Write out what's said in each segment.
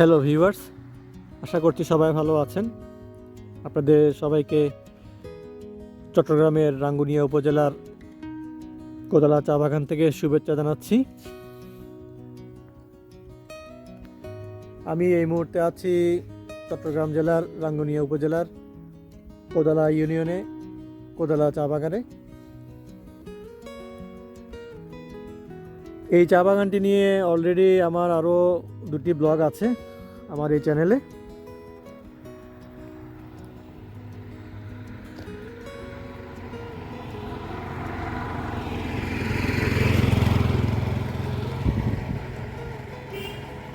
Hello viewers আশা করছি সবাই ভালো আছেন। আপনাদের সবাইকে চট্টগ্রামের রাঙ্গুনিয়া উপজেলার কোদালা চা বাগান থেকে শুভেচ্ছা জানাচ্ছি। আমি এই মুহূর্তে আছি চট্টগ্রাম জেলার রাঙ্গুনিয়া উপজেলার কোদালা ইউনিয়নে কোদালা চা বাগানে। এই চা বাগানটি নিয়ে অলরেডি আমার আরও দুটি ব্লগ আছে। আমার এই চ্যানেলে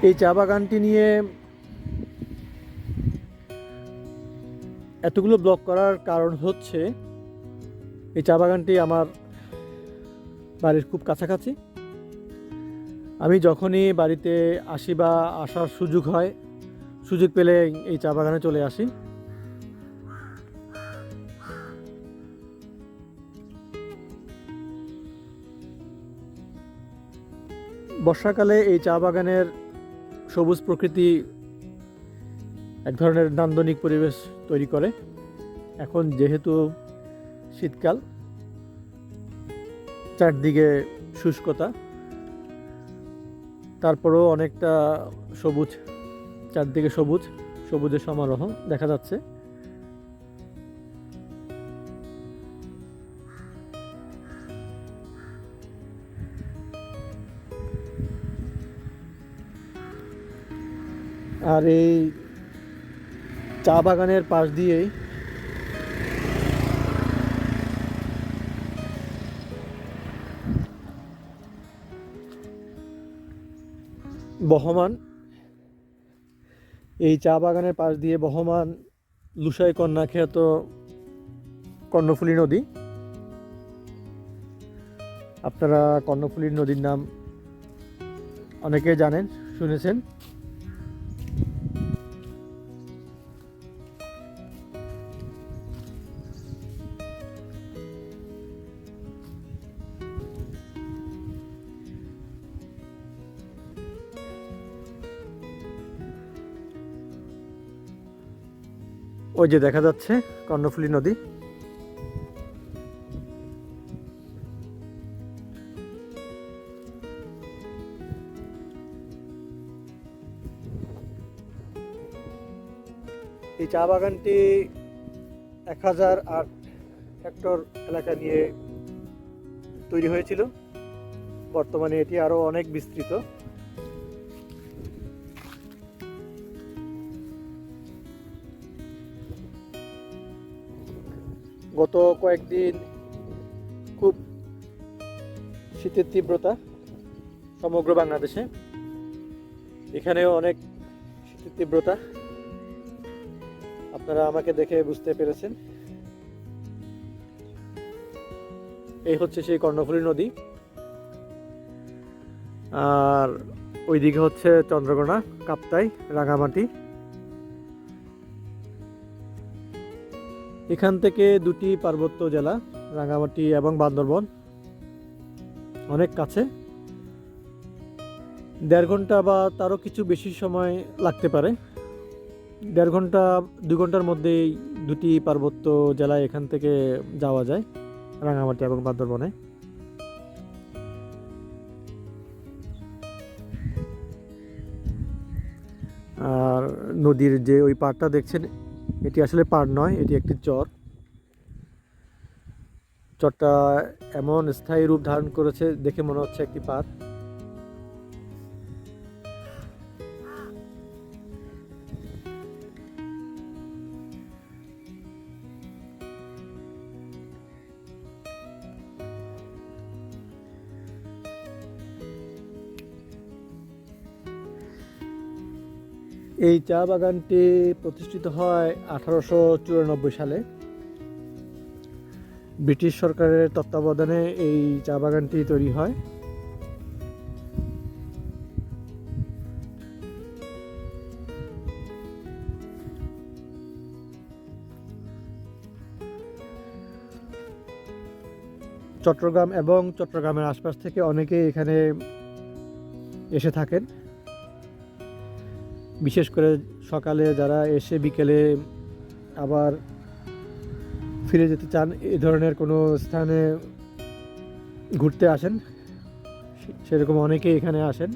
এই চা বাগানটি নিয়ে এতগুলো ব্লক করার কারণ হচ্ছে, এই চা বাগানটি আমার বাড়ির খুব কাছাকাছি। আমি যখনই বাড়িতে আসি বা আসার সুযোগ হয় সুযোগ পেলে এই চা বাগানে চলে আসি। বর্ষাকালে এই চা বাগানের সবুজ প্রকৃতি এক ধরনের নান্দনিক পরিবেশ তৈরি করে। এখন যেহেতু শীতকাল, চারদিকে শুষ্কতা, তারপরেও অনেকটা সবুজ চারদিকে সবুজ সবুজের সমারোহ দেখা যাচ্ছে। আর এই চা বাগানের পাশ দিয়েই বহমান এই চা বাগানের পাশ দিয়ে বহমান লুসাই কন্যা খ্যাত কর্ণফুলী নদী। আপনারা কর্ণফুলী নদীর নাম অনেকে জানেন, শুনেছেন। ওই যে দেখা যাচ্ছে কর্ণফুলী নদী। এই চা বাগানটি এক হাজার আট হেক্টর এলাকা নিয়ে তৈরি হয়েছিল। বর্তমানে এটি আরও অনেক বিস্তৃত। গত কয়েকদিন খুব শীতের তীব্রতা সমগ্র বাংলাদেশে। এখানেও অনেক শীতের তীব্রতা। আপনারা আমাকে দেখে বুঝতে পেরেছেন। এই হচ্ছে সেই কর্ণফুলী নদী। আর ওইদিকে হচ্ছে চন্দ্রকোনা, কাপ্তাই, রাঙামাটি। এখান থেকে দুটি পার্বত্য জেলা, রাঙামাটি এবং বান্দরবন, অনেক কাছে। দেড় ঘণ্টা বা তারও কিছু বেশি সময় লাগতে পারে। দেড় ঘণ্টা, দু ঘণ্টার মধ্যেই দুটি পার্বত্য জেলায় এখান থেকে যাওয়া যায়, রাঙামাটি এবং বান্দরবনে। আর নদীর যে ওই পাড়টা দেখছেন এটি আসলে পার নয়, এটি একটি চর। চরটা এমন স্থায়ী রূপ ধারণ করেছে, দেখে মনে হচ্ছে একটি পাড়। এই চা বাগানটি প্রতিষ্ঠিত হয় আঠারোশো চুরানব্বই সালে। ব্রিটিশ সরকারের তত্ত্বাবধানে এই চা বাগানটি তৈরি হয়। চট্টগ্রাম এবং চট্টগ্রামের আশপাশ থেকে অনেকেই এখানে এসে থাকেন। বিশেষ করে সকালে যারা এসে বিকেলে আবার ফিরে যেতে চান, এ ধরনের কোনো স্থানে ঘুরতে আসেন? সেরকম অনেকেই এখানে আসেন।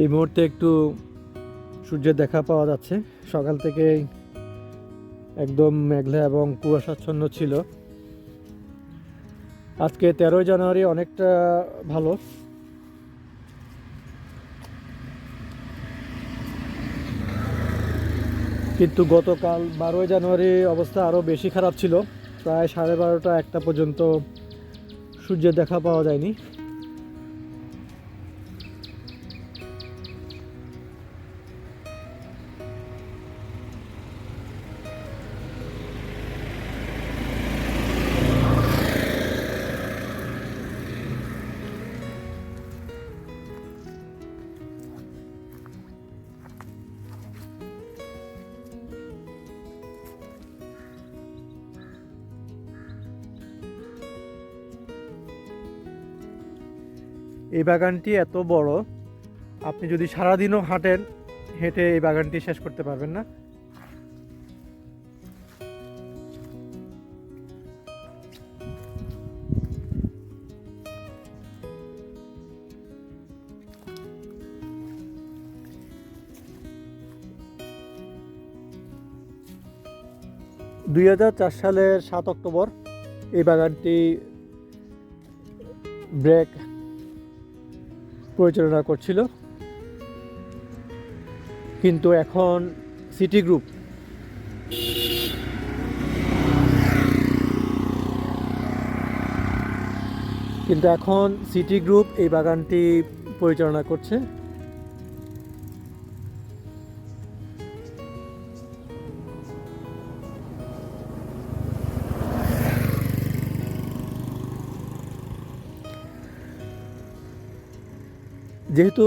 এই মুহূর্তে একটু সূর্যের দেখা পাওয়া যাচ্ছে। সকাল থেকে একদম মেঘলা এবং কুয়াশাচ্ছন্ন ছিল। আজকে তেরোই জানুয়ারি অনেকটা ভালো। কিন্তু গতকাল বারোই জানুয়ারি অবস্থা আরও বেশি খারাপ ছিল। প্রায় সাড়ে বারোটা একটা পর্যন্ত সূর্যের দেখা পাওয়া যায়নি। এই বাগানটি এত বড়, আপনি যদি সারাদিনও হাঁটেন, হেঁটে এই বাগানটি শেষ করতে পারবেন না। দুই হাজার চার সালের সাত অক্টোবর এই বাগানটি ব্রেক পরিচালনা করছিল। কিন্তু এখন সিটি গ্রুপ কিন্তু এখন সিটি গ্রুপ এই বাগানটি পরিচালনা করছে। যেহেতু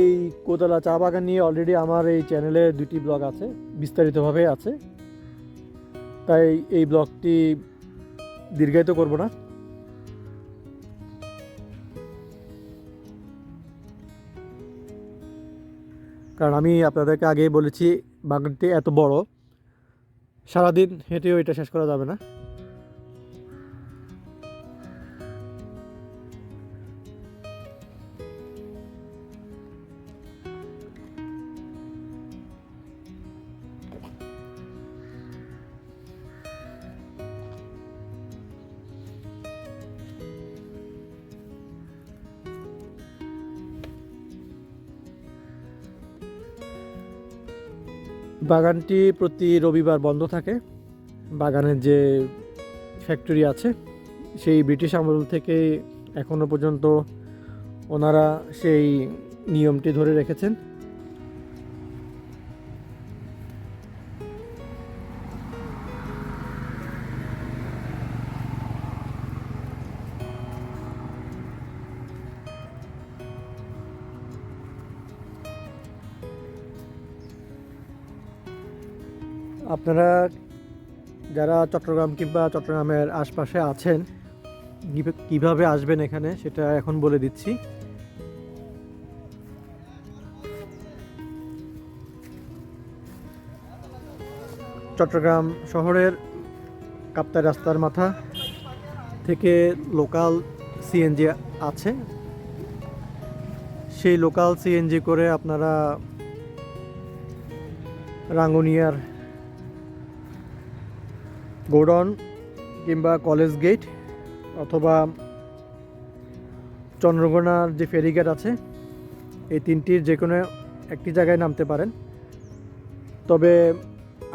এই কোদালা চা বাগান নিয়ে অলরেডি আমার এই চ্যানেলে দুটি ব্লগ আছে, বিস্তারিতভাবে আছে। তাই এই ব্লগটি দীর্ঘায়িত করব না। কারণ আমি আপনাদেরকে আগেই বলেছি, বাগানটি এত বড়, সারাদিন হেঁটেও এটা শেষ করা যাবে না। বাগানটি প্রতি রবিবার বন্ধ থাকে। বাগানের যে ফ্যাক্টরি আছে, সেই ব্রিটিশ আমল থেকে এখনও পর্যন্ত ওনারা সেই নিয়মটি ধরে রেখেছেন। আপনারা যারা চট্টগ্রাম কিংবা চট্টগ্রামের আশপাশে আছেন কিভ- কীভাবে আসবেন এখানে সেটা এখন বলে দিচ্ছি। চট্টগ্রাম শহরের কাপ্তাই রাস্তার মাথা থেকে লোকাল সিএনজি আছে। সেই লোকাল সিএনজি করে আপনারা রাঙ্গুনিয়ার গোডাউন কিংবা কলেজ গেট অথবা চন্দ্রকোনার যে ফেরিঘাট আছে, এই তিনটির যে কোনো একটি জায়গায় নামতে পারেন। তবে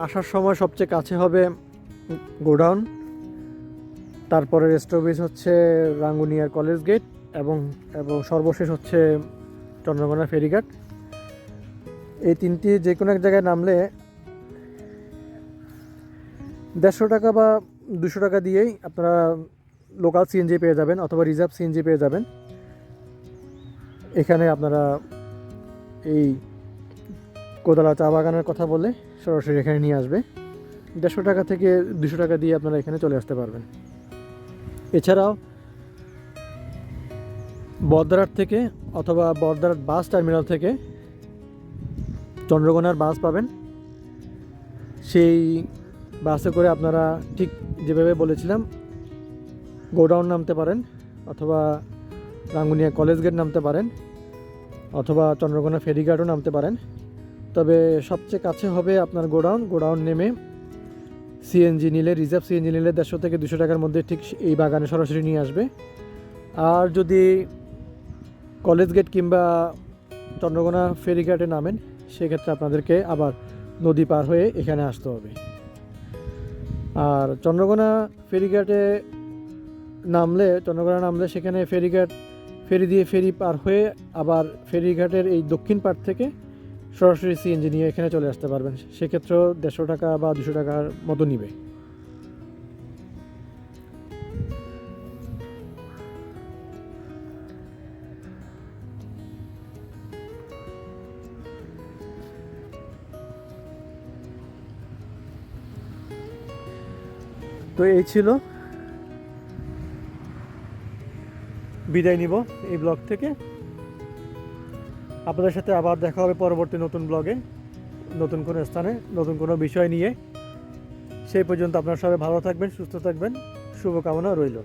আসার সময় সবচেয়ে কাছে হবে গোডাউন তারপরে রেস্ট অফিস হচ্ছে রাঙ্গুনিয়ার কলেজ গেট এবং এবং সর্বশেষ হচ্ছে চন্দ্রকোনা ফেরিঘাট এই তিনটি যে কোনো এক জায়গায় নামলে দেড়শো টাকা বা দুশো টাকা দিয়েই আপনারা লোকাল সিএনজি পেয়ে যাবেন অথবা রিজার্ভ সিএনজি পেয়ে যাবেন। এখানে আপনারা এই কোদালা চা বাগানের কথা বলে সরাসরি এখানে নিয়ে আসবে। দেড়শো টাকা থেকে দুশো টাকা দিয়ে আপনারা এখানে চলে আসতে পারবেন। এছাড়াও বর্দারাট থেকে অথবা বর্দারাট বাস টার্মিনাল থেকে চন্দ্রকোনার বাস পাবেন। সেই বাসে করে আপনারা ঠিক যেভাবে বলেছিলাম, গোডাউন নামতে পারেন অথবা রাঙ্গুনিয়া কলেজ গেট নামতে পারেন অথবা চন্দ্রকোনা ফেরিঘাটও নামতে পারেন। তবে সবচেয়ে কাছে হবে আপনার গোডাউন। গোডাউন নেমে সিএনজি নিলে, রিজার্ভ সিএনজি নিলে দেড়শো থেকে দুশো টাকার মধ্যে ঠিক এই বাগানে সরাসরি নিয়ে আসবে। আর যদি কলেজ গেট কিংবা চন্দ্রকোনা ফেরিঘাটে নামেন, সেক্ষেত্রে আপনাদেরকে আবার নদী পার হয়ে এখানে আসতে হবে। আর চন্দ্রকোনা ফেরিঘাটে নামলে, চন্দ্রকোনা নামলে সেখানে ফেরিঘাট, ফেরি দিয়ে ফেরি পার হয়ে আবার ফেরিঘাটের এই দক্ষিণ পার থেকে সরাসরি সিএনজি নিয়ে এখানে চলে আসতে পারবেন। সেক্ষেত্রেও দেড়শো টাকা বা দুশো টাকার মতো নিবে। তো এই ছিল। বিদায় নিব এই ব্লগ থেকে। আপনাদের সাথে আবার দেখা হবে পরবর্তী নতুন ব্লগে, নতুন কোনো স্থানে, নতুন কোনো বিষয় নিয়ে। সেই পর্যন্ত আপনারা সবাই ভালো থাকবেন, সুস্থ থাকবেন। শুভকামনা রইল।